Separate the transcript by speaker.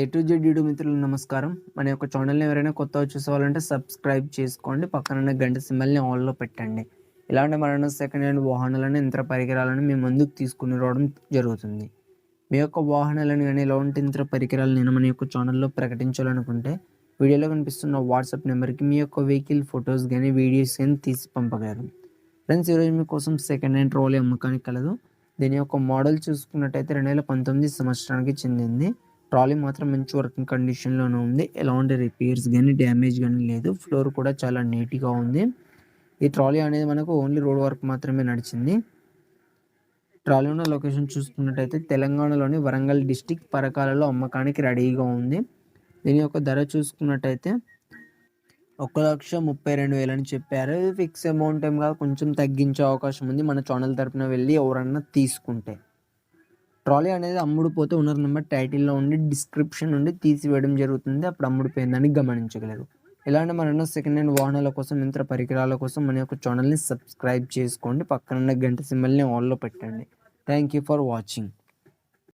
Speaker 1: A to Z మిత్రులు నమస్కారం. మన యొక్క ఛానల్ని ఎవరైనా కొత్తగా చూసేవాళ్ళంటే సబ్స్క్రైబ్ చేసుకోండి. పక్కన గంట సింబల్ని ఆన్లో పెట్టండి. ఇలాంటి మరణ సెకండ్ హ్యాండ్ వాహనాలను యంత్ర పరికరాలను మీ ముందుకు తీసుకుని రావడం జరుగుతుంది. మీ యొక్క వాహనాలను కానీ ఇలాంటి యంత్ర పరికరాలు నేను మన యొక్క ఛానల్లో ప్రకటించాలనుకుంటే వీడియోలో కనిపిస్తున్న వాట్సాప్ నెంబర్కి మీ యొక్క వెహికల్ ఫొటోస్ కానీ వీడియోస్ కానీ తీసి పంపగలరు. ఫ్రెండ్స్ ఈరోజు మీకోసం సెకండ్ హ్యాండ్ ట్రోలీ అమ్మకానికి కలదు. దీని యొక్క మోడల్ చూసుకున్నట్టయితే రెండు వేల పంతొమ్మిది సంవత్సరానికి చెందింది. ట్రాలీ మాత్రం మంచి వర్కింగ్ కండిషన్లోనే ఉంది. ఎలాంటి రిపేర్స్ కానీ డ్యామేజ్ కానీ లేదు. ఫ్లోర్ కూడా చాలా నీట్గా ఉంది. ఈ ట్రాలీ అనేది మనకు ఓన్లీ రోడ్ వర్క్ మాత్రమే నడిచింది. ట్రాలీ ఉన్న లొకేషన్ చూసుకున్నట్టయితే తెలంగాణలోని వరంగల్ డిస్టిక్ పరకాలలో అమ్మకానికి రెడీగా ఉంది. దీని యొక్క ధర చూసుకున్నట్టయితే ఒక లక్ష ముప్పై రెండు వేలు అని చెప్పారు. ఫిక్స్ అమౌంట్ ఏం కాదు కొంచెం తగ్గించే అవకాశం ఉంది. మన ఛానల్ తరపున వెళ్ళి ఎవరన్నా తీసుకుంటే. ట్రాలీ అనేది అమ్ముడుపోతే ఓనర్ నెంబర్ టైటిల్లో ఉండి డిస్క్రిప్షన్ నుండి తీసివేయడం జరుగుతుంది. అప్పుడు అమ్ముడుపోయిందని గమనించగలరు. ఇలాంటి మరెన్నో సెకండ్ హ్యాండ్ వాహనాల కోసం యంత్ర పరికరాల కోసం మన యొక్క ఛానల్ని సబ్స్క్రైబ్ చేసుకోండి. పక్కన గంట సింబల్ని ఆన్లో పెట్టండి. Thank you for watching.